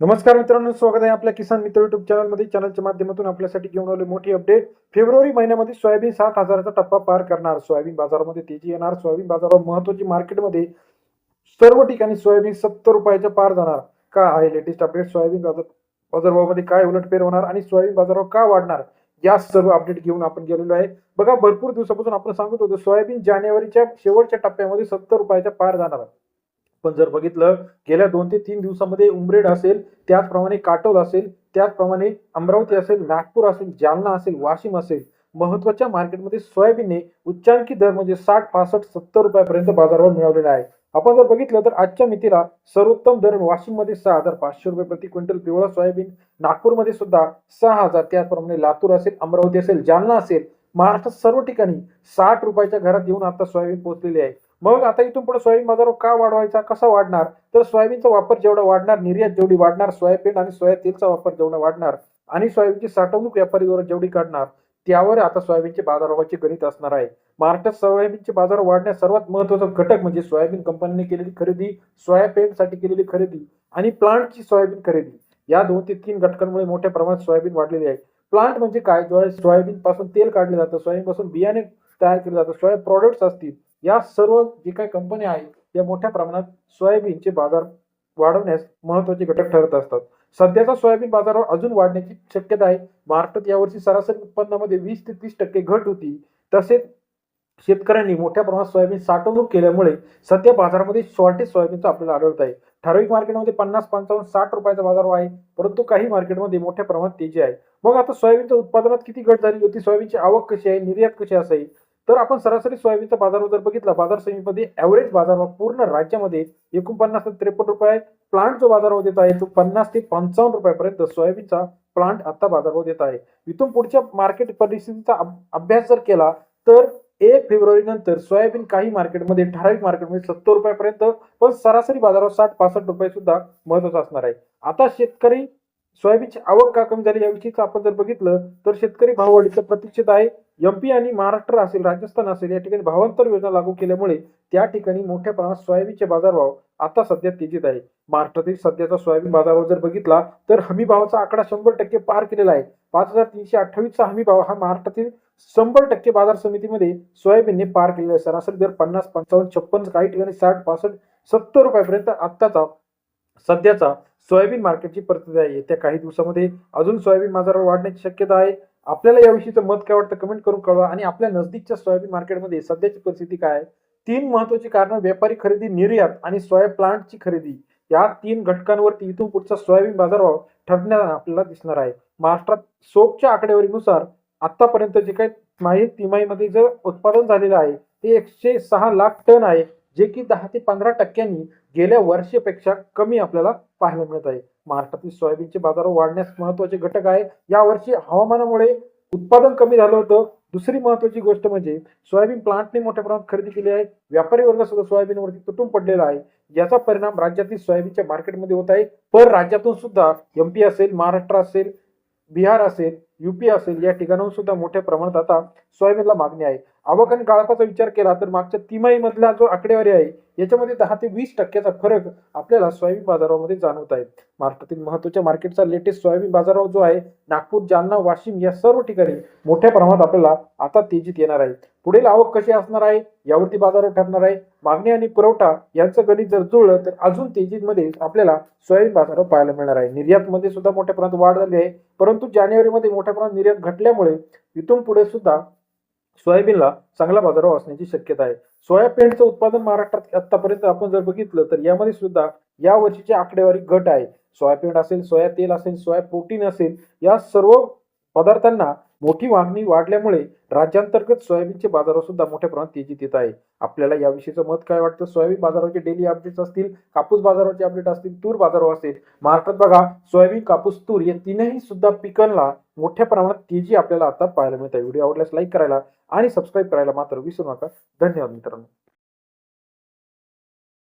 नमस्कार मित्रांनो स्वागत आहे आपल्या किसान मित्र युट्यूब चॅनलमध्ये चॅनलच्या माध्यमातून आपल्यासाठी घेऊन आलो मोठी अपडेट फेब्रुवारी महिन्यामध्ये सोयाबीन सात हजाराचा टप्पा पार करणार. सोयाबीन बाजारामध्ये तेजी येणार. सोयाबीन बाजारावर महत्वाची मार्केटमध्ये सर्व ठिकाणी सोयाबीन सत्तर रुपयाच्या पार जाणार. का आहे लेटेस्ट अपडेट सोयाबीन बाजार बाजारभावामध्ये काय उलटफेर होणार आणि सोयाबीन बाजारावर का वाढणार? या सर्व अपडेट घेऊन आपण गेलेलो आहे. बघा भरपूर दिवसापासून आपण सांगत होतो सोयाबीन जानेवारीच्या शेवटच्या टप्प्यामध्ये सत्तर रुपयाच्या पार जाणार. पण जर बघितलं गेल्या दोन ते तीन दिवसामध्ये उमरेड असेल त्याचप्रमाणे काटोल असेल त्याचप्रमाणे अमरावती असेल नागपूर असेल जालना असेल वाशिम असेल महत्त्वाच्या मार्केटमध्ये सोयाबीनने उच्चांकी दर म्हणजे साठ पासष्ट सत्तर रुपयापर्यंत बाजारावर मिळवलेला आहे. आपण जर बघितलं तर आजच्या मितीला सर्वोत्तम दर वाशिममध्ये सहा हजार पाचशे रुपये प्रति क्विंटल पिवळा सोयाबीन नागपूरमध्ये सुद्धा सहा हजार त्याचप्रमाणे लातूर असेल अमरावती असेल जालना असेल महाराष्ट्रात सर्व ठिकाणी साठ रुपयाच्या घरात येऊन आता सोयाबीन पोहोचलेली आहे. मग आता इथून पुढे सोयाबीन बाजार का वाढवायचा कसा वाढणार? तर सोयाबीनचा वापर जेवढा वाढणार निर्यात जेवढी वाढणार सोयाबीन आणि सोया तेलचा वापर जेवढा वाढणार आणि सोयाबीनची साठवणूक व्यापारीवर जेवढी काढणार त्यावर आता सोयाबीनचे बाजारभावाचे गणित असणार आहे. महाराष्ट्रात सोयाबीनचे बाजार वाढण्यास सर्वात महत्त्वाचा घटक म्हणजे सोयाबीन कंपनीने केलेली खरेदी सोयाबीनसाठी केलेली खरेदी आणि प्लांटची सोयाबीन खरेदी. या दोन ते तीन घटकांमुळे मोठ्या प्रमाणात सोयाबीन वाढलेली आहे. प्लांट म्हणजे काय? सोयाबीन पासून तेल काढले जातं सोयाबीन पासून बियाणे तयार केले जातं सोया प्रॉडक्ट्स असतील या सर्व जे काही कंपन्या आहेत या मोठ्या प्रमाणात सोयाबीनचे बाजार वाढवण्यास महत्त्वाचे घटक ठरत असतात. सध्याचा सोयाबीन बाजारावर अजून वाढण्याची शक्यता आहे. महाराष्ट्रात यावर्षी सरासरी उत्पन्नामध्ये वीस ते तीस टक्के घट होती. तसेच शेतकऱ्यांनी मोठ्या प्रमाणात सोयाबीन साठवणूक केल्यामुळे सध्या बाजारामध्ये शॉर्टेज सोयाबीनचं आपल्याला आढळत आहे. ठराविक मार्केटमध्ये पन्नास पंचावन्न साठ रुपयाचा बाजार आहे परंतु काही मार्केटमध्ये मोठ्या प्रमाणात तेजी आहे. मग आता सोयाबीनच्या उत्पादनात किती घट झाली? होती सोयाबीनची आवक कशी आहे? निर्यात कशी असेल तर आपण सरासरी सोयाबीनचा बाजार जर बघितला बाजार समितीमध्ये ॲव्हरेज बाजारभाव पूर्ण राज्यामध्ये एकोणपन्नास ते त्रेपन्न रुपये प्लांट जो बाजारभाव देत आहे तो पन्नास ते पंचावन्न रुपयापर्यंत सोयाबीनचा प्लांट आता बाजारभाव देत आहे. इथून पुढच्या मार्केट परिस्थितीचा अभ्यास जर केला तर एक फेब्रुवारी नंतर सोयाबीन काही मार्केटमध्ये ठराविक मार्केटमध्ये सत्तर रुपयापर्यंत पण सरासरी बाजारावर साठ पासष्ट रुपये सुद्धा महत्त्वाचा असणार आहे. आता शेतकरी सोयाबीनची आवक का कमी झाली याविषयीच आपण जर बघितलं तर शेतकरी भाववाढीचं प्रतीक्षित आहे. एमपी आणि महाराष्ट्र असेल राजस्थान असेल या ठिकाणी भावांतर योजना लागू केल्यामुळे त्या ठिकाणी मोठ्या प्रमाणात सोयाबीनचे बाजारभाव आता सध्या तेजीत आहे. महाराष्ट्रातील सध्याचा सोयाबीन बाजारभाव जर बघितला तर हमी भावाचा आकडा शंभर टक्के पार केलेला आहे. पाच हजार तीनशे अठ्ठावीसचा हमी भाव हा महाराष्ट्रातील शंभर टक्के बाजार समितीमध्ये सोयाबीनने पार केलेला आहे. सरासरी दर पन्नास पंचावन्न छप्पन काही ठिकाणी साठ पासष्ट सत्तर रुपयापर्यंत आत्ताचा सध्याचा सोयाबीन मार्केटची परिस्थिती आहे. येत्या काही दिवसामध्ये अजून सोयाबीन बाजारावर वाढण्याची शक्यता आहे. आपल्याला याविषयीचं मत काय वाटतं कमेंट करून कळवा. आणि आपल्या नजदीकच्या सोयाबीन मार्केटमध्ये सध्याची परिस्थिती काय आहे? तीन महत्वाची कारणं व्यापारी खरेदी निर्यात आणि सोया प्लांटची खरेदी. या तीन घटकांवरती इथून पुढचा सोयाबीन बाजारभाव ठरण्याला आपल्याला दिसणार आहे. महाराष्ट्रात सोपच्या आकडेवारीनुसार आतापर्यंत जे काही माहीत तिमाहीमध्ये जे उत्पादन झालेलं आहे ते एकशे सहा लाख टन आहे. जे की दहा ते पंधरा टक्क्यांनी गेल्या वर्षीपेक्षा कमी आपल्याला पाहायला मिळत आहे. महाराष्ट्रातील सोयाबीनचे बाजार वाढण्यास महत्त्वाचे घटक आहे. यावर्षी हवामानामुळे उत्पादन कमी झालं होतं. दुसरी महत्वाची गोष्ट म्हणजे सोयाबीन प्लांटने मोठ्या प्रमाणात खरेदी केली आहे. व्यापारी वर्ग सुद्धा सोयाबीनवरती तुटून पडलेला आहे. याचा परिणाम राज्यातील सोयाबीनच्या मार्केटमध्ये होत आहे. पर राज्यातून सुद्धा एम पी असेल महाराष्ट्र असेल बिहार असेल युपी असेल या ठिकाणाहून सुद्धा मोठ्या प्रमाणात आता सोयाबीनला मागणी आहे. आवक आणि गाळपाचा विचार केला तर मागच्या तिमाहीमधला जो आकडेवारी आहे याच्यामध्ये दहा ते वीस टक्क्याचा फरक आपल्याला सोयाबीन बाजारामध्ये जाणवत आहे. महाराष्ट्रातील महत्त्वाच्या मार्केटचा लेटेस्ट सोयाबीन बाजारावर जो आहे नागपूर जालना वाशिम या सर्व ठिकाणी मोठ्या प्रमाणात आपल्याला आता तेजीत येणार आहे. पुढील आवक कशी असणार आहे यावरती बाजारावर ठरणार आहे. मागणी आणि पुरवठा यांचं गणित जर जुळलं तर अजून तेजीमध्ये आपल्याला सोयाबीन बाजारावर पाहायला मिळणार आहे. निर्यातमध्ये सुद्धा मोठ्या प्रमाणात वाढ झाली आहे परंतु जानेवारीमध्ये मोठ्या प्रमाणात निर्यात घटल्यामुळे इथून पुढे सुद्धा सोयाबीनला चांगला बाजारभाव असण्याची शक्यता आहे. सोयाबीनचं उत्पादन महाराष्ट्रात आतापर्यंत आपण जर बघितलं तर यामध्ये सुद्धा या वर्षीची आकडेवारी घट आहे. सोयाबीन असेल सोया तेल असेल सोया प्रोटीन असेल या सर्व पदार्थांना मोठी मागणी वाढल्यामुळे राज्यांतर्गत सोयाबीनचे बाजार सुद्धा मोठ्या प्रमाणात तेजीत येत आहे. आपल्याला याविषयीचं मत काय वाटतं? सोयाबीन बाजारावरचे डेली अपडेट्स असतील कापूस बाजारावरचे अपडेट असतील तूर बाजारावर असेल. महाराष्ट्रात बघा सोयाबीन कापूस तूर या तीनही सुद्धा पिकांना मोठ्या प्रमाणात तेजी आपल्याला आता पाहायला मिळत आहे. व्हिडिओ आवडल्यास लाईक करायला आणि सबस्क्राईब करायला मात्र विसरू नका. धन्यवाद मित्रांनो.